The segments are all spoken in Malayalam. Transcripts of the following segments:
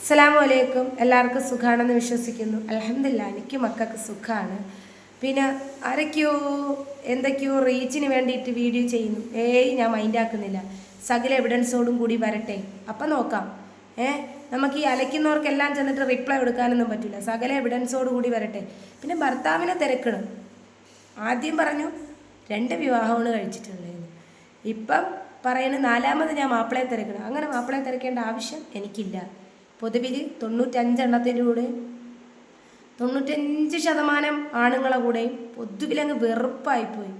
അസ്സലാമു അലൈക്കും എല്ലാവർക്കും സുഖമാണെന്ന് വിശ്വസിക്കുന്നു. അലഹമില്ല എനിക്ക് മക്കൾക്ക് സുഖമാണ് പിന്നെ ആരൊക്കെയോ എന്തൊക്കെയോ റീച്ചിന് വേണ്ടിയിട്ട് വീഡിയോ ചെയ്യുന്നു. ഏയ് ഞാൻ മൈൻഡാക്കുന്നില്ല സകല എവിഡൻസോടും കൂടി വരട്ടെ. അപ്പം നോക്കാം. ഏ നമുക്ക് ഈ അലയ്ക്കുന്നവർക്കെല്ലാം ചെന്നിട്ട് റിപ്ലൈ കൊടുക്കാനൊന്നും പറ്റില്ല സകല എവിഡൻസോട് കൂടി വരട്ടെ. പിന്നെ ഭർത്താവിനെ തിരക്കണം. ആദ്യം പറഞ്ഞു രണ്ട് വിവാഹമാണ് കഴിച്ചിട്ടുള്ളത് ഇപ്പം പറയുന്നത് നാലാമത് ഞാൻ മാപ്പിളയെ തിരക്കണം. അങ്ങനെ മാപ്പിളയെ തിരക്കേണ്ട ആവശ്യം എനിക്കില്ല. പൊതുവിൽ തൊണ്ണൂറ്റഞ്ചെണ്ണത്തിലൂടെ തൊണ്ണൂറ്റഞ്ച് ശതമാനം ആണുങ്ങളെ കൂടെ പൊതുവിലങ്ങ് വെറുപ്പായിപ്പോയി.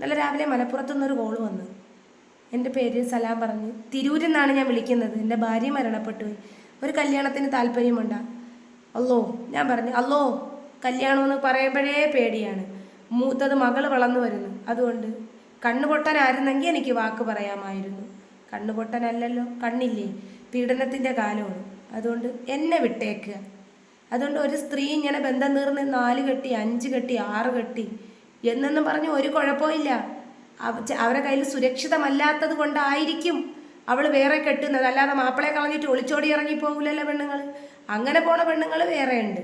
നല്ല രാവിലെ മലപ്പുറത്തു നിന്നൊരു കോൾ വന്നു. എന്റെ പേര് സലാം പറഞ്ഞ്. തിരൂരിൽ നിന്നാണ് ഞാൻ വിളിക്കുന്നത്. എന്റെ ഭാര്യ മരണപ്പെട്ടു ഒരു കല്യാണത്തിന് താല്പര്യമുണ്ടാ? അല്ലോ ഞാൻ പറഞ്ഞു അല്ലോ കല്യാണമെന്ന് പറയുമ്പോഴേ പേടിയാണ്. മൂത്തത് മകൾ വളർന്നു വരുന്നു. അതുകൊണ്ട് കണ്ണുപൊട്ടനായിരുന്നെങ്കിൽ എനിക്ക് വാക്ക് പറയാമായിരുന്നു. കണ്ണുപൊട്ടനല്ലല്ലോ കണ്ണില്ലേ? പീഡനത്തിന്റെ കാലമാണ്. അതുകൊണ്ട് എന്നെ വിട്ടേക്കുക അതുകൊണ്ട് ഒരു സ്ത്രീ ഇങ്ങനെ ബന്ധം തീർന്ന് നാല് കെട്ടി അഞ്ച് കെട്ടി ആറ് കെട്ടി എന്നൊന്നും പറഞ്ഞ് ഒരു കുഴപ്പമില്ല അവരെ കയ്യിൽ സുരക്ഷിതമല്ലാത്തത് കൊണ്ടായിരിക്കും അവൾ വേറെ കെട്ടുന്നത്. അല്ലാതെ മാപ്പിളയെ കളഞ്ഞിട്ട് ഒളിച്ചോടി ഇറങ്ങി പോകില്ലല്ലോ പെണ്ണുങ്ങൾ അങ്ങനെ പോണ പെണ്ണുങ്ങൾ വേറെ ഉണ്ട്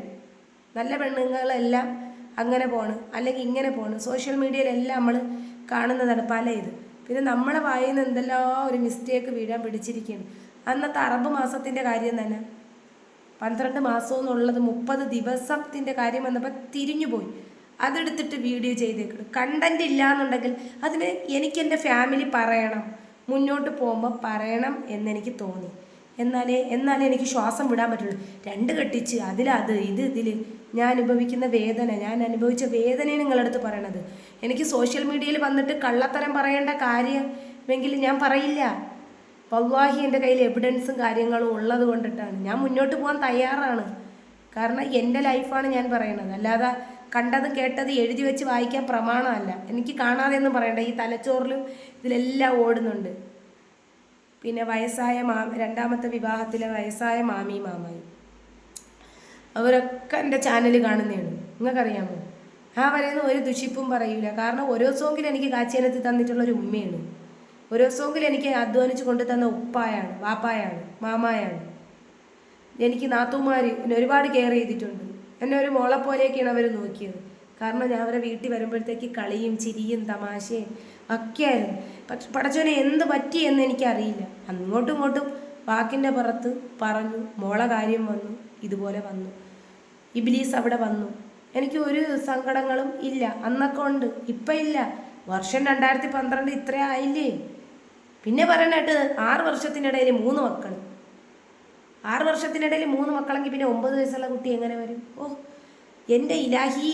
നല്ല പെണ്ണുങ്ങളെല്ലാം അങ്ങനെ പോണ്. അല്ലെങ്കിൽ ഇങ്ങനെ പോണ്. സോഷ്യൽ മീഡിയയിലെല്ലാം നമ്മൾ കാണുന്നതാണ് പല ഇത് പിന്നെ നമ്മളെ വായിൽ നിന്ന് എന്തെല്ലാം ഒരു മിസ്റ്റേക്ക് വീഴാൻ പിടിച്ചിരിക്കുകയാണ് അന്നത്തെ അറബ് മാസത്തിന്റെ കാര്യം തന്നെ. പന്ത്രണ്ട് മാസം എന്നുള്ളത് മുപ്പത് ദിവസത്തിന്റെ കാര്യം വന്നപ്പോൾ തിരിഞ്ഞുപോയി. അതെടുത്തിട്ട് വീഡിയോ ചെയ്തേക്കണം. കണ്ടന്റ് ഇല്ല എന്നുണ്ടെങ്കിൽ അതിന് എനിക്ക് എന്റെ ഫാമിലി പറയണം. മുന്നോട്ട് പോകുമ്പോൾ പറയണം എന്നെനിക്ക് തോന്നി. എന്നാലേ എന്നാലേ എനിക്ക് ശ്വാസം വിടാൻ പറ്റുള്ളൂ. രണ്ട് കെട്ടിച്ച് അതിലത് ഇത് ഇതിൽ ഞാൻ അനുഭവിക്കുന്ന വേദന ഞാൻ അനുഭവിച്ച വേദനയാണ് നിങ്ങളടുത്ത് പറയണത്. എനിക്ക് സോഷ്യൽ മീഡിയയിൽ വന്നിട്ട് കള്ളത്തരം പറയേണ്ട കാര്യമെങ്കിൽ ഞാൻ പറയില്ല. വല്ലാഹി എന്റെ കയ്യിൽ എവിഡൻസും കാര്യങ്ങളും ഉള്ളത് കൊണ്ടിട്ടാണ്. ഞാൻ മുന്നോട്ട് പോകാൻ തയ്യാറാണ്. കാരണം എന്റെ ലൈഫാണ് ഞാൻ പറയുന്നത്. അല്ലാതെ കണ്ടത് കേട്ടത് എഴുതി വെച്ച് വായിക്കാൻ പ്രമാണമല്ല. എനിക്ക് കാണാതെ ഒന്നും പറയണ്ട. ഈ തലച്ചോറിലും ഇതിലെല്ലാം ഓടുന്നുണ്ട്. പിന്നെ വയസ്സായ മാ രണ്ടാമത്തെ വിവാഹത്തിലെ വയസ്സായ മാമി മാമായി. അവരൊക്കെ എന്റെ ചാനൽ കാണുന്നതാണ്. നിങ്ങൾക്കറിയാമോ? ആ പറയുന്ന ഒരു ദുഷിപ്പും പറയൂല. കാരണം ഓരോ സോങ്ങിലും എനിക്ക് കാച്ചേനത്ത് തന്നിട്ടുള്ള ഒരു ഉമ്മയാണ്. ഓരോ സോങ്ങിൽ എനിക്ക് അധ്വാനിച്ച് കൊണ്ടു തന്ന ഉപ്പായാണ് വാപ്പായാണ് മാമായാണ്. എനിക്ക് നാത്തൂമാർ എന്നെ ഒരുപാട് കെയർ ചെയ്തിട്ടുണ്ട്. എന്നെ ഒരു മോളെ പോലെയൊക്കെയാണ് അവർ നോക്കിയത്. കാരണം ഞാൻ അവരെ വീട്ടിൽ വരുമ്പോഴത്തേക്ക് കളിയും ചിരിയും തമാശയും ഒക്കെയായിരുന്നു. പക്ഷെ പടച്ചോനെ എന്ത് പറ്റി എന്ന് എനിക്കറിയില്ല. അങ്ങോട്ടും ഇങ്ങോട്ടും വാക്കിന്റെ പുറത്ത് പറഞ്ഞു മോളെ കാര്യം വന്നു ഇതുപോലെ വന്നു. ഇബിലീസ് അവിടെ വന്നു. എനിക്ക് ഒരു സങ്കടങ്ങളും ഇല്ല. അന്നൊക്കെ ഉണ്ട്. ഇപ്പം ഇല്ല. വർഷം രണ്ടായിരത്തി പന്ത്രണ്ട് ഇത്ര ആയില്ലേ? പിന്നെ പറയണായിട്ട് ആറ് വർഷത്തിനിടയിൽ മൂന്ന് മക്കൾ ആറ് വർഷത്തിനിടയിൽ മൂന്ന് മക്കളെങ്കിൽ പിന്നെ ഒമ്പത് വയസ്സുള്ള കുട്ടി എങ്ങനെ വരും? ഓ എന്റെ ഇലാഹി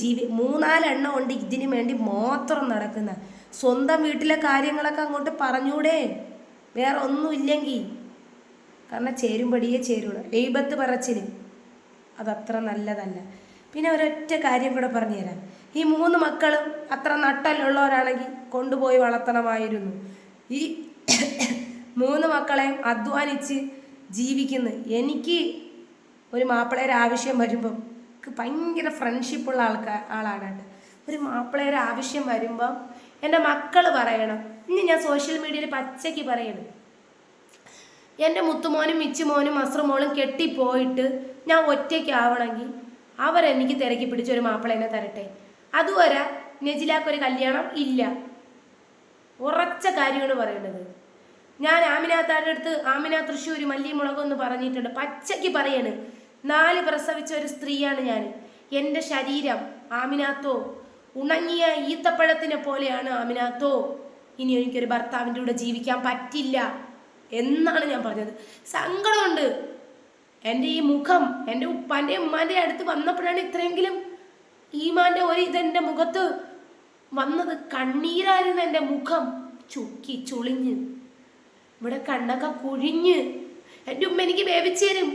ജീവി മൂന്നാലെണ്ണം ഉണ്ട് ഇതിനു വേണ്ടി മാത്രം നടക്കുന്ന. സ്വന്തം വീട്ടിലെ കാര്യങ്ങളൊക്കെ അങ്ങോട്ട് പറഞ്ഞൂടെ. വേറെ ഒന്നുമില്ലെങ്കിൽ കാരണം ചേരുമ്പടിയേ ചേരുള്ളൂ. എഴുപത്ത് പറച്ചിൽ അതത്ര നല്ലതല്ല. പിന്നെ ഒരൊറ്റ കാര്യം കൂടെ പറഞ്ഞുതരാം. ഈ മൂന്ന് മക്കളും അത്ര നട്ടലുള്ളവരാണെങ്കിൽ കൊണ്ടുപോയി വളർത്തണമായിരുന്നു. ഈ മൂന്ന് മക്കളെയും അധ്വാനിച്ച് ജീവിക്കുന്നു. എനിക്ക് ഒരു മാപ്പിളയുടെ ആവശ്യം വരുമ്പം ഭയങ്കര ഫ്രണ്ട്ഷിപ്പുള്ള ആൾക്കാർ ആളാണ് ഒരു മാപ്പിളയുടെ ആവശ്യം വരുമ്പം എന്റെ മക്കൾ പറയണം. ഇനി ഞാൻ സോഷ്യൽ മീഡിയയിൽ പച്ചയ്ക്ക് പറയണം. എന്റെ മുത്തുമോനും മിച്ചുമോനും അസ്രമോളും കെട്ടിപ്പോയിട്ട് ഞാൻ ഒറ്റയ്ക്കാവണമെങ്കിൽ അവരെനിക്ക് തിരക്കി പിടിച്ച ഒരു മാപ്പിളേനെ തരട്ടെ. അതുവരെ നെജിലാക്കൊരു കല്യാണം ഇല്ല. ഉറച്ച കാര്യമാണ് പറയേണ്ടത്. ഞാൻ ആമിനാത്താരുടെ അടുത്ത് ആമിന തൃശ്ശൂർ മല്ലിമുളക് എന്ന് പറഞ്ഞിട്ടുണ്ട്. പച്ചയ്ക്ക് പറയാണ്. നാല് പ്രസവിച്ച ഒരു സ്ത്രീയാണ് ഞാൻ. എന്റെ ശരീരം ആമിനാത്തോ ഉണങ്ങിയ ഈത്തപ്പഴത്തിനെ പോലെയാണ് ആമിനാത്തോ. ഇനി എനിക്കൊരു ഭർത്താവിന്റെ കൂടെ ജീവിക്കാൻ പറ്റില്ല എന്നാണ് ഞാൻ പറഞ്ഞത്. സങ്കടമുണ്ട്. എന്റെ ഈ മുഖം എന്റെ ഉപ്പാന്റെ ഉമ്മാന്റെ അടുത്ത് വന്നപ്പോഴാണ് ഇത്രയെങ്കിലും ഈമാന്റെ ഒരു ഇതെന്റെ മുഖത്ത് വന്നത് കണ്ണീരായിരുന്നു എന്റെ മുഖം. ചുക്കി ചുളിഞ്ഞ്. ഇവിടെ കണ്ണൊക്കെ കുഴിഞ്ഞ്. എന്റെ ഉമ്മ എനിക്ക് വേവിച്ചു തരും.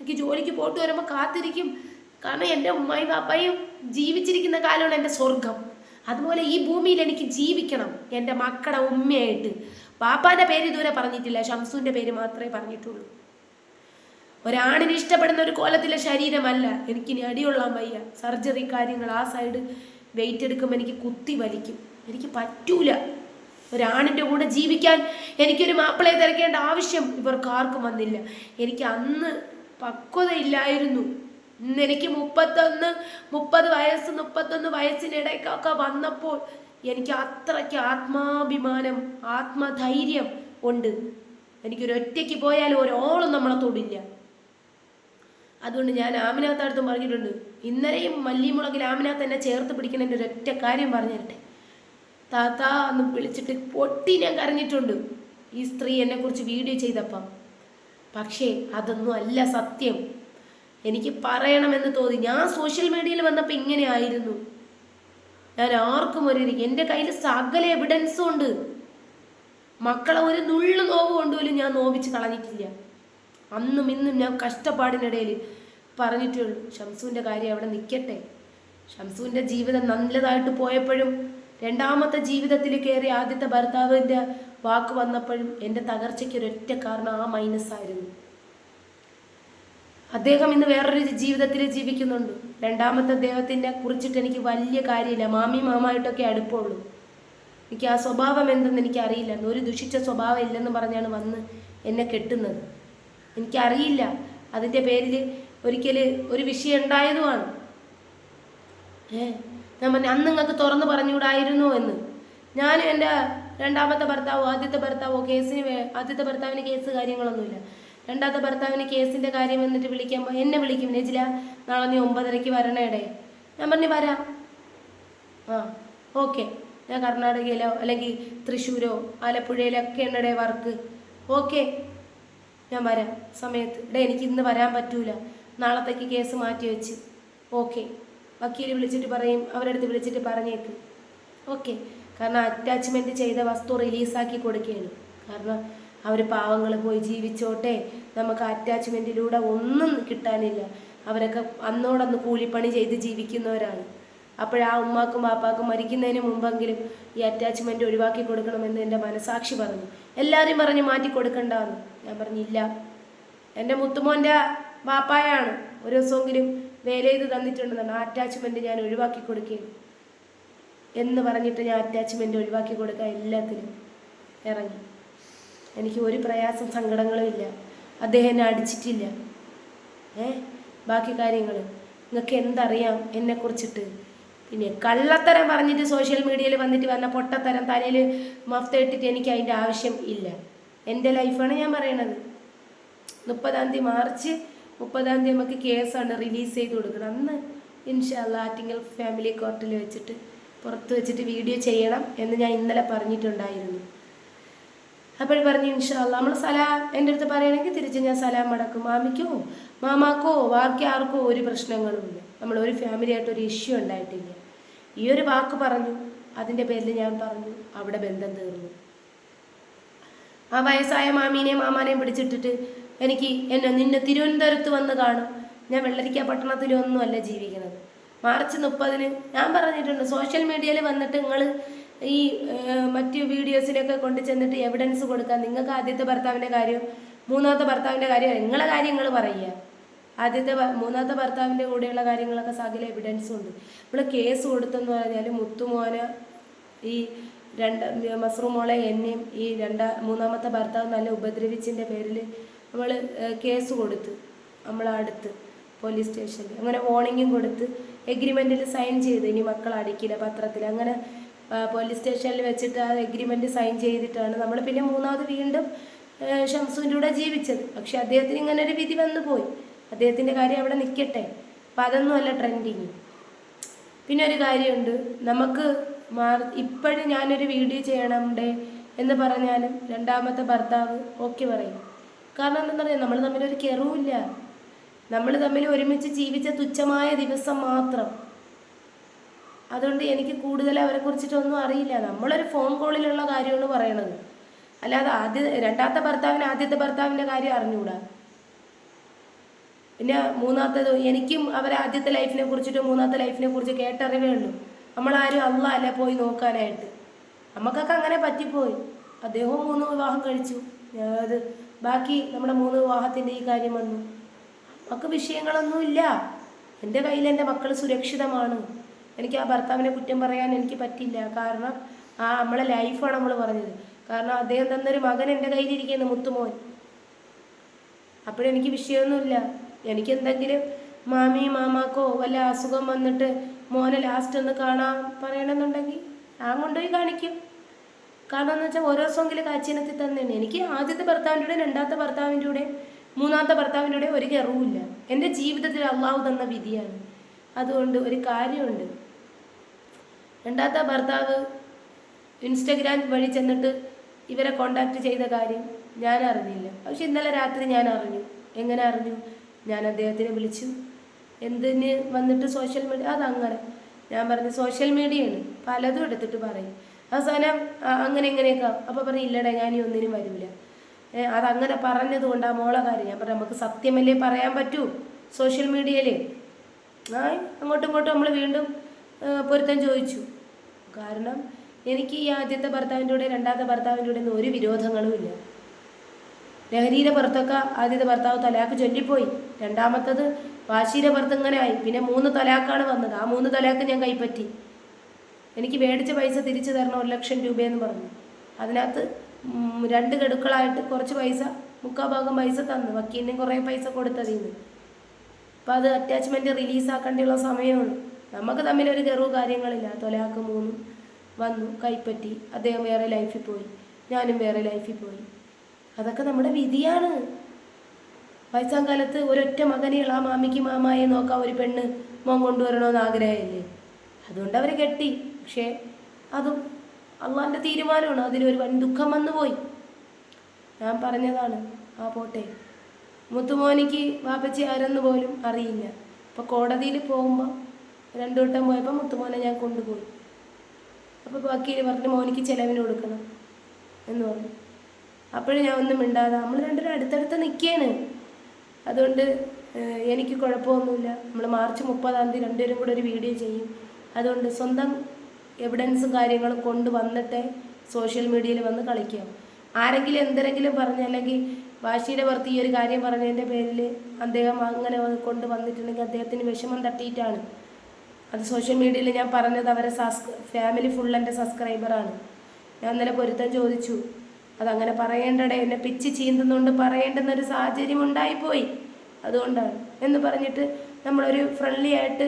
എനിക്ക് ജോലിക്ക് പോയിട്ട് വരുമ്പോൾ കാത്തിരിക്കും. കാരണം എന്റെ ഉമ്മയും പാപ്പയും ജീവിച്ചിരിക്കുന്ന കാലമാണ് എന്റെ സ്വർഗം. അതുപോലെ ഈ ഭൂമിയിൽ എനിക്ക് ജീവിക്കണം. എന്റെ മക്കളുടെ ഉമ്മയായിട്ട്. പാപ്പാന്റെ പേര് ഇതുവരെ പറഞ്ഞിട്ടില്ല. ഷംസുവിന്റെ പേര് മാത്രമേ പറഞ്ഞിട്ടുള്ളൂ. ഒരാണിന് ഇഷ്ടപ്പെടുന്ന ഒരു കോലത്തിലെ ശരീരമല്ല. എനിക്കിനി അടികൊള്ളാൻ വയ്യ. സർജറി കാര്യങ്ങൾ ആ സൈഡ് വെയിറ്റ് എടുക്കുമ്പോൾ എനിക്ക് കുത്തി വലിക്കും. എനിക്ക് പറ്റൂല. ഒരാണിന്റെ കൂടെ ജീവിക്കാൻ എനിക്കൊരു മാപ്പിളയെ തിരക്കേണ്ട ആവശ്യം ഇവർക്ക് ആർക്കും വന്നില്ല. എനിക്ക് അന്ന് പക്വതയില്ലായിരുന്നു. ഇന്ന് എനിക്ക് മുപ്പത്തൊന്ന് മുപ്പത് വയസ്സ് മുപ്പത്തൊന്ന് വയസ്സിനിടയ്ക്കൊക്കെ വന്നപ്പോൾ എനിക്ക് അത്രയ്ക്ക് ആത്മാഭിമാനം ആത്മധൈര്യം ഉണ്ട്. എനിക്കൊരു ഒറ്റയ്ക്ക് പോയാലും ഒരോളും നമ്മളെ തൊടില്ല. അതുകൊണ്ട് ഞാൻ ആമിനകത്തടുത്തും പറഞ്ഞിട്ടുണ്ട്. ഇന്നലെയും മല്ലിമുളകിൽ ആമിനകത്ത് എന്നെ ചേർത്ത് പിടിക്കുന്നതിന്റെ ഒരൊറ്റ കാര്യം പറഞ്ഞു തരട്ടെ താത്ത എന്ന് വിളിച്ചിട്ട് പൊട്ടി ഞാൻ കരഞ്ഞിട്ടുണ്ട്. ഈ സ്ത്രീ എന്നെക്കുറിച്ച് വീഡിയോ ചെയ്തപ്പം. പക്ഷേ അതൊന്നും അല്ല സത്യം. എനിക്ക് പറയണമെന്ന് തോന്നി. ഞാൻ സോഷ്യൽ മീഡിയയിൽ വന്നപ്പോൾ ഇങ്ങനെ ആയിരുന്നു. ഞാൻ ആർക്കും ഒരു എന്റെ കയ്യിൽ സകല എവിഡൻസും ഉണ്ട്. മക്കളെ ഒരു നുള്ളു നോവ് കൊണ്ടുപോലും ഞാൻ നോവിച്ച് കളഞ്ഞിട്ടില്ല. അന്നും ഇന്നും ഞാൻ കഷ്ടപ്പാടിനിടയിൽ പറഞ്ഞിട്ടുള്ളൂ ഷംസുവിന്റെ കാര്യം അവിടെ നിൽക്കട്ടെ. ഷംസുവിന്റെ ജീവിതം നല്ലതായിട്ട് പോയപ്പോഴും രണ്ടാമത്തെ ജീവിതത്തിൽ കയറി ആദ്യത്തെ ഭർത്താവിന്റെ വാക്ക് വന്നപ്പോഴും എന്റെ തകർച്ചയ്ക്ക് ഒരൊറ്റ കാരണം ആ മൈനസ് ആയിരുന്നു അദ്ദേഹം ഇന്ന് വേറൊരു ജീവിതത്തിൽ ജീവിക്കുന്നുണ്ട്. രണ്ടാമത്തെ അദ്ദേഹത്തിനെ കുറിച്ചിട്ട് എനിക്ക് വലിയ കാര്യമില്ല. മാമി മാമായിട്ടൊക്കെ അടുപ്പമുള്ളൂ എനിക്ക് ആ സ്വഭാവം എന്തെന്ന് എനിക്കറിയില്ല. ഒരു ദുഷിച്ച സ്വഭാവം ഇല്ലെന്ന് പറഞ്ഞാണ് വന്ന് എന്നെ കെട്ടുന്നത്. എനിക്കറിയില്ല. അതിന്റെ പേരിൽ ഒരിക്കൽ ഒരു വിഷയം ഉണ്ടായതുമാണ്. ഏ ഞാൻ പറഞ്ഞു അന്ന് നിങ്ങൾക്ക് തുറന്ന് പറഞ്ഞുകൂടായിരുന്നു എന്ന്. ഞാനും എന്റെ രണ്ടാമത്തെ ഭർത്താവോ ആദ്യത്തെ ഭർത്താവോ കേസിന് ആദ്യത്തെ ഭർത്താവിന് കേസ് കാര്യങ്ങളൊന്നുമില്ല. രണ്ടാമത്തെ ഭർത്താവിന് കേസിന്റെ കാര്യം വന്നിട്ട് വിളിക്കാൻ എന്നെ വിളിക്കും. നെജില നാളെ നീ ഒമ്പതരയ്ക്ക് വരണേടേ ഞാൻ പറഞ്ഞു വരാം. ആ ഓക്കെ. ഞാൻ കർണാടകയിലോ അല്ലെങ്കിൽ തൃശ്ശൂരോ ആലപ്പുഴയിലൊക്കെ ഉണ്ടടേ വർക്ക്. ഓക്കെ. ഞാൻ വരാം. സമയത്ത്. ഇവിടെ എനിക്ക് ഇന്ന് വരാൻ പറ്റൂല. നാളത്തേക്ക് കേസ് മാറ്റി വെച്ച്. ഓക്കെ. വക്കീൽ വിളിച്ചിട്ട് പറയും. അവരുടെ അടുത്ത് വിളിച്ചിട്ട് പറഞ്ഞേക്ക്. ഓക്കെ. കാരണം അറ്റാച്ച്മെന്റ് ചെയ്ത വസ്തു റിലീസാക്കി കൊടുക്കുകയാണ്. കാരണം അവർ പാവങ്ങൾ പോയി ജീവിച്ചോട്ടെ. നമുക്ക് അറ്റാച്ച്മെന്റിലൂടെ ഒന്നും കിട്ടാനില്ല. അവരൊക്കെ അന്നോടന്ന് കൂലിപ്പണി ചെയ്ത് ജീവിക്കുന്നവരാണ്. അപ്പോഴാ ഉമ്മാക്കും പാപ്പാക്കും മരിക്കുന്നതിന് മുമ്പെങ്കിലും ഈ അറ്റാച്ച്മെന്റ് ഒഴിവാക്കി കൊടുക്കണമെന്ന് എന്റെ മനസാക്ഷി പറഞ്ഞു. എല്ലാവരും പറഞ്ഞു മാറ്റി കൊടുക്കണ്ടെന്ന്. ഞാൻ പറഞ്ഞില്ല എന്റെ മുത്തുമോന്റെ ബാപ്പായാണ് ഒരു ദിവസമെങ്കിലും വേല ചെയ്ത് തന്നിട്ടുണ്ടെന്നാണ് ആ അറ്റാച്ച്മെന്റ് ഞാൻ ഒഴിവാക്കി കൊടുക്കുകയും എന്ന് പറഞ്ഞിട്ട് ഞാൻ അറ്റാച്ച്മെന്റ് ഒഴിവാക്കി കൊടുക്കുക എല്ലാത്തിനും ഇറങ്ങി. എനിക്ക് ഒരു പ്രയാസം സങ്കടങ്ങളും ഇല്ല. അദ്ദേഹം എന്നെ അടിച്ചിട്ടില്ല. ഏ? ബാക്കി കാര്യങ്ങൾ നിങ്ങൾക്ക് എന്തറിയാം? എന്നെക്കുറിച്ചിട്ട്. പിന്നെ കള്ളത്തരം പറഞ്ഞിട്ട് സോഷ്യൽ മീഡിയയിൽ വന്നിട്ട് വന്ന പൊട്ടത്തരം തലയിൽ മഫ്ത ഇട്ടിട്ട് എനിക്ക് അതിന്റെ ആവശ്യം ഇല്ല. എന്റെ ലൈഫാണ് ഞാൻ പറയണത്. മുപ്പതാം തീയതി മാർച്ച് മുപ്പതാം തീയതി നമുക്ക് കേസാണ് റിലീസ് ചെയ്ത് കൊടുക്കണം. അന്ന് ഇൻഷാല്ല ആറ്റിങ്ങൽ ഫാമിലി കോർട്ടിൽ വെച്ചിട്ട് പുറത്ത് വെച്ചിട്ട് വീഡിയോ ചെയ്യണം എന്ന് ഞാൻ ഇന്നലെ പറഞ്ഞിട്ടുണ്ടായിരുന്നു. അപ്പോൾ പറഞ്ഞു ഇൻഷാല്ല നമ്മൾ സലാം എന്റെ അടുത്ത് പറയുകയാണെങ്കിൽ തിരിച്ച് ഞാൻ സലാം മടക്കും. മാമിക്കോ മാമാക്കോ ബാക്കി ആർക്കോ ഒരു പ്രശ്നങ്ങളുമില്ല നമ്മൾ ഒരു ഫാമിലിയായിട്ട് ഒരു ഇഷ്യൂ ഉണ്ടായിട്ടില്ല. ഈ ഒരു വാക്ക് പറഞ്ഞു അതിന്റെ പേരിൽ ഞാൻ പറഞ്ഞു അവിടെ ബന്ധം തീർന്നു. ആ വയസ്സായ മാമീനെയും മാമാനെയും പിടിച്ചിട്ടിട്ട് എനിക്ക് എന്നെ നിന്നെ തിരുവനന്തപുരത്ത് വന്ന് കാണും. ഞാൻ വെള്ളരിക്ക പട്ടണത്തിലൊന്നും അല്ല ജീവിക്കുന്നത്. മാർച്ച് മുപ്പതിന് ഞാൻ പറഞ്ഞിട്ടുണ്ട് സോഷ്യൽ മീഡിയയിൽ വന്നിട്ട് നിങ്ങൾ ഈ മറ്റു വീഡിയോസിലൊക്കെ കൊണ്ട് ചെന്നിട്ട് എവിഡൻസ് കൊടുക്കാൻ. നിങ്ങൾക്ക് ആദ്യത്തെ ഭർത്താവിന്റെ കാര്യം മൂന്നാമത്തെ ഭർത്താവിന്റെ കാര്യം നിങ്ങളെ കാര്യങ്ങൾ പറയുക. ആദ്യത്തെ മൂന്നാമത്തെ ഭർത്താവിന്റെ കൂടെയുള്ള കാര്യങ്ങളൊക്കെ സകല എവിഡൻസും ഉണ്ട്. ഇവിടെ കേസ് കൊടുത്തെന്ന് പറഞ്ഞാൽ മുത്തുമോന് ഈ രണ്ട് മസ്റൂ മോളെ എന്നെയും ഈ രണ്ടാ മൂന്നാമത്തെ ഭർത്താവ് നല്ല ഉപദ്രവിച്ചിന്റെ പേരിൽ നമ്മൾ കേസ് കൊടുത്തു നമ്മളെ അടുത്ത് പോലീസ് സ്റ്റേഷനിൽ അങ്ങനെ വാർണിംഗും കൊടുത്ത് എഗ്രിമെന്റിൽ സൈൻ ചെയ്ത് ഇനി മക്കൾ അടിക്കില്ല പത്രത്തിൽ അങ്ങനെ പോലീസ് സ്റ്റേഷനിൽ വെച്ചിട്ട് ആ എഗ്രിമെന്റ് സൈൻ ചെയ്തിട്ടാണ് നമ്മൾ പിന്നെ മൂന്നാമത് വീണ്ടും ഷംസുവിന്റെ കൂടെ ജീവിച്ചത്. പക്ഷെ അദ്ദേഹത്തിന് ഇങ്ങനെ ഒരു വിധി വന്നു പോയി അദ്ദേഹത്തിന്റെ കാര്യം അവിടെ നിൽക്കട്ടെ അപ്പം അതൊന്നും അല്ല ട്രെൻഡിങ് പിന്നെ ഒരു കാര്യമുണ്ട്. നമുക്ക് മാർ ഇപ്പോഴും ഞാനൊരു വീഡിയോ ചെയ്യണമുണ്ടേ എന്ന് പറഞ്ഞാലും രണ്ടാമത്തെ ഭർത്താവ് ഓക്കെ പറയും. കാരണം എന്താ പറയുക നമ്മൾ തമ്മിലൊരു കെറുവില്ല. നമ്മൾ തമ്മിൽ ഒരുമിച്ച് ജീവിച്ച തുച്ഛമായ ദിവസം മാത്രം. അതുകൊണ്ട് എനിക്ക് കൂടുതൽ അവരെ കുറിച്ചിട്ടൊന്നും അറിയില്ല. നമ്മളൊരു ഫോൺ കോളിലുള്ള കാര്യമാണ് പറയണത്. അല്ലാതെ ആദ്യ രണ്ടാമത്തെ ഭർത്താവിന് ആദ്യത്തെ ഭർത്താവിന്റെ കാര്യം അറിഞ്ഞുകൂടാ പിന്നെ മൂന്നാമത്തേത് എനിക്കും അവരെ ആദ്യത്തെ ലൈഫിനെ കുറിച്ചിട്ട് മൂന്നാമത്തെ ലൈഫിനെ കുറിച്ച് കേട്ടറിവേ ഉള്ളൂ. നമ്മളാരും അല്ല അല്ല പോയി നോക്കാനായിട്ട്. നമുക്കൊക്കെ അങ്ങനെ പറ്റിപ്പോയി. അദ്ദേഹവും മൂന്ന് വിവാഹം കഴിച്ചു. അത് ബാക്കി നമ്മുടെ മൂന്ന് വിവാഹത്തിന്റെ ഈ കാര്യം വന്നു. നമുക്ക് വിഷയങ്ങളൊന്നുമില്ല എന്റെ കയ്യിൽ എന്റെ മക്കൾ സുരക്ഷിതമാണ്. എനിക്ക് ആ ഭർത്താവിനെ കുറ്റം പറയാൻ എനിക്ക് പറ്റില്ല. കാരണം ആ നമ്മളെ ലൈഫാണ് നമ്മൾ പറഞ്ഞത്. കാരണം അദ്ദേഹം തന്നൊരു മകൻ എന്റെ കയ്യിലിരിക്കുന്നു മുത്തുമോൻ. അപ്പോഴെനിക്ക് വിഷയമൊന്നുമില്ല. എനിക്ക് എന്തെങ്കിലും മാമി മാമാക്കോ വല്ല അസുഖം വന്നിട്ട് മോനെ ലാസ്റ്റ് ഒന്ന് കാണാൻ പറയണമെന്നുണ്ടെങ്കിൽ ഞാൻ കൊണ്ടുപോയി കാണിക്കും. കാരണം എന്ന് വെച്ചാൽ ഓരോ സോങ്ങിൽ കാച്ചിനത്തിൽ തന്നെയാണ്. എനിക്ക് ആദ്യത്തെ ഭർത്താവിന്റെ കൂടെ രണ്ടാമത്തെ ഭർത്താവിന്റെ കൂടെ മൂന്നാമത്തെ ഭർത്താവിന്റെ കൂടെ ഒരു കെറുമില്ല എന്റെ ജീവിതത്തിൽ അള്ളാഹു തന്ന വിധിയാണ്. അതുകൊണ്ട് ഒരു കാര്യമുണ്ട്. രണ്ടാമത്തെ ഭർത്താവ് ഇൻസ്റ്റഗ്രാം വഴി ചെന്നിട്ട് ഇവരെ കോണ്ടാക്ട് ചെയ്ത കാര്യം ഞാൻ അറിഞ്ഞില്ല. പക്ഷെ ഇന്നലെ രാത്രി ഞാൻ അറിഞ്ഞു. എങ്ങനെ അറിഞ്ഞു? ഞാൻ അദ്ദേഹത്തിനെ വിളിച്ചു. എന്തിന്? വന്നിട്ട് സോഷ്യൽ മീഡിയ അതങ്ങനെ. ഞാൻ പറഞ്ഞു സോഷ്യൽ മീഡിയയാണ് പലതും എടുത്തിട്ട് പറയും. അവസാനം അങ്ങനെ ഇങ്ങനെയൊക്കെ. അപ്പോൾ പറയും ഇല്ലടാ ഞാൻ ഒന്നിനും വരില്ല അതങ്ങനെ പറഞ്ഞത് കൊണ്ട് ആ മോളെ കാര്യം ഞാൻ പറഞ്ഞു നമുക്ക് സത്യമല്ലേ പറയാൻ പറ്റൂ? സോഷ്യൽ മീഡിയയിലേ ആ അങ്ങോട്ടും ഇങ്ങോട്ടും നമ്മൾ വീണ്ടും പൊരുത്തം ചോദിച്ചു. കാരണം എനിക്ക് ഈ ആദ്യത്തെ ഭർത്താവിന്റെ കൂടെ രണ്ടാമത്തെ ഭർത്താവിന്റെ കൂടെ ഒന്നും ഒരു വിരോധങ്ങളും ഇല്ല. ലഹരിയുടെ പുറത്തൊക്കെ ആദ്യത്തെ ഭർത്താവ് തലാക്ക് ചൊല്ലിപ്പോയി. രണ്ടാമത്തത് വാശിയുടെ പുറത്ത് ഇങ്ങനെ ആയി. പിന്നെ മൂന്ന് തലാക്കാണ് വന്നത്. ആ മൂന്ന് തലാക്ക് ഞാൻ കൈപ്പറ്റി. എനിക്ക് മേടിച്ച പൈസ തിരിച്ചു തരണം ഒരു ലക്ഷം രൂപയെന്ന് പറഞ്ഞു. അതിനകത്ത് രണ്ട് ഗഡുക്കളായിട്ട് കുറച്ച് പൈസ മുക്കാൽ ഭാഗം പൈസ തന്നു. വക്കീലിനും കുറേ പൈസ കൊടുത്തതിന്ന്. അപ്പം അത് അറ്റാച്ച്മെന്റ് റിലീസാക്കേണ്ടിയുള്ള സമയമാണ് നമുക്ക് ഒരു കെറു കാര്യങ്ങളില്ല. തൊലാക്ക് മൂന്നും വന്നു കൈപ്പറ്റി. അദ്ദേഹം വേറെ ലൈഫിൽ പോയി. ഞാനും വേറെ ലൈഫിൽ പോയി. അതൊക്കെ നമ്മുടെ വിധിയാണ്. വയസ്സാം കാലത്ത് ഒരൊറ്റ മകനെയുള്ള ആ മാമിക്ക് മാമായെ നോക്കാൻ ഒരു പെണ്ണ് മോൻ കൊണ്ടുവരണമെന്ന് ആഗ്രഹമില്ലേ? അതുകൊണ്ട് അവരെ കെട്ടി. പക്ഷേ അതും അള്ളാന്റെ തീരുമാനമാണ്. അതിലൊരു വൻ ദുഃഖം വന്നു പോയി ഞാൻ പറഞ്ഞതാണ് ആ പോട്ടെ. മുത്തുമോനിക്ക് വാപ്പച്ചി ആരെന്ന് പോലും അറിയില്ല. അപ്പോൾ കോടതിയിൽ പോകുമ്പോൾ രണ്ടു വട്ടം പോയപ്പോൾ മുത്തുമോനെ ഞാൻ കൊണ്ടുപോയി. അപ്പോൾ വക്കീൽ പറഞ്ഞു മോനിക്ക് ചിലവിന് കൊടുക്കണം എന്ന് പറഞ്ഞു. അപ്പോഴും ഞാൻ ഒന്നും മിണ്ടാതെ നമ്മൾ രണ്ടുപേരും അടുത്തടുത്ത് നിൽക്കുകയാണ്. അതുകൊണ്ട് എനിക്ക് കുഴപ്പമൊന്നുമില്ല. നമ്മൾ മാർച്ച് മുപ്പതാം തീയതി രണ്ടുപേരും കൂടെ ഒരു വീഡിയോ ചെയ്യും. അതുകൊണ്ട് സ്വന്തം എവിഡൻസും കാര്യങ്ങളും കൊണ്ടുവന്നിട്ടേ സോഷ്യൽ മീഡിയയിൽ വന്ന് കളിക്കാം. ആരെങ്കിലും എന്തെങ്കിലും പറഞ്ഞ അല്ലെങ്കിൽ വാശിയുടെ പുറത്ത് ഈ ഒരു കാര്യം പറഞ്ഞതിന്റെ പേരിൽ അദ്ദേഹം അങ്ങനെ കൊണ്ട് വന്നിട്ടുണ്ടെങ്കിൽ അദ്ദേഹത്തിന് വിഷമം തട്ടിയിട്ടാണ്. അത് സോഷ്യൽ മീഡിയയിൽ ഞാൻ പറഞ്ഞത് അവരെ സബ്സ് ഫാമിലി ഫുൾ എന്റെ സബ്സ്ക്രൈബറാണ്. ഞാൻ ഇന്നലെ പൊരുത്തം ചോദിച്ചു. അതങ്ങനെ പറയേണ്ടടേ എന്നെ പിച്ച് ചീന്തുന്നുണ്ട് പറയേണ്ടെന്നൊരു സാഹചര്യം ഉണ്ടായിപ്പോയി അതുകൊണ്ടാണ്. എന്ന് പറഞ്ഞിട്ട് നമ്മളൊരു ഫ്രണ്ട്ലി ആയിട്ട്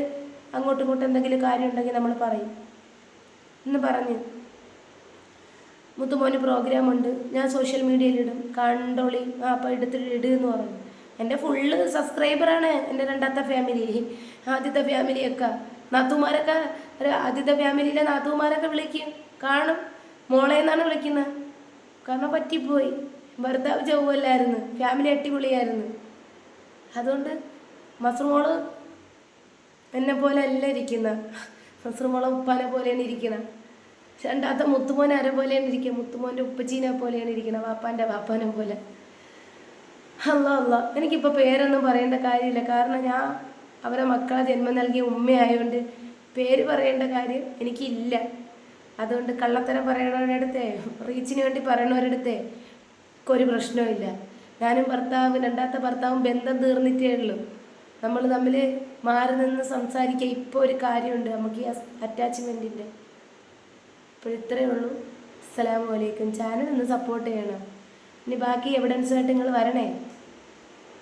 അങ്ങോട്ടും ഇങ്ങോട്ടും എന്തെങ്കിലും കാര്യം ഉണ്ടെങ്കിൽ നമ്മൾ പറയും. എന്ന് പറഞ്ഞ് മുത്തുമോന് പ്രോഗ്രാം ഉണ്ട് ഞാൻ സോഷ്യൽ മീഡിയയിൽ ഇടും. കണ്ടോളി ആ അപ്പോൾ എടുത്തിട്ട് ഇടുക എന്ന് പറഞ്ഞു. എന്റെ ഫുള്ള് സബ്സ്ക്രൈബറാണ് എന്റെ രണ്ടാമത്തെ ഫാമിലി ആദ്യത്തെ ഫാമിലിയൊക്കെ നാത്തുമാരൊക്കെ ആദ്യത്തെ ഫാമിലിയിലെ നാത്തുമാരൊക്കെ വിളിക്കും. കാണും. മോളെ എന്നാണ് വിളിക്കുന്നത് കാരണം പറ്റിപ്പോയി. ഭർത്താവ് ചൊവ്വല്ലായിരുന്നു. ഫാമിലി അടിപൊളിയായിരുന്നു. അതുകൊണ്ട് മസറുമോൾ എന്നെ പോലെ അല്ല ഇരിക്കുന്ന. മസറുമോളെ ഉപ്പാനെ പോലെയാണ് ഇരിക്കുന്നത് രണ്ടാമത്തെ മുത്തുമോൻ ആരെ പോലെയാണ് ഇരിക്കുക മുത്തുമോന്റെ ഉപ്പച്ചീനെ പോലെയാണ് ഇരിക്കുന്നത് വാപ്പാന്റെ വാപ്പാനെ പോലെ. അല്ല അല്ല എനിക്കിപ്പോൾ പേരൊന്നും പറയേണ്ട കാര്യമില്ല. കാരണം ഞാൻ അവരെ മക്കളെ ജന്മം നൽകിയ ഉമ്മയായതുകൊണ്ട് പേര് പറയേണ്ട കാര്യം എനിക്കില്ല. അതുകൊണ്ട് കള്ളത്തരം പറയണവരടുത്തേ റീച്ചിന് വേണ്ടി പറയണവരടുത്തേ ഒരു പ്രശ്നവുമില്ല. ഞാനും ഭർത്താവും രണ്ടാമത്തെ ഭർത്താവും ബന്ധം തീർന്നിട്ടേ ഉള്ളൂ നമ്മൾ തമ്മിൽ മാറി നിന്ന് സംസാരിക്കുക ഇപ്പോൾ ഒരു കാര്യമുണ്ട് നമുക്ക് ഈ അറ്റാച്ച്മെന്റിന്റെ അപ്പോൾ ഇത്രയേ ഉള്ളൂ. അസ്സലാമു അലൈക്കും. ചാനൽ ഒന്ന് സപ്പോർട്ട് ചെയ്യണം. ഇനി ബാക്കി എവിഡൻസുമായിട്ട് നിങ്ങൾ വരണേ.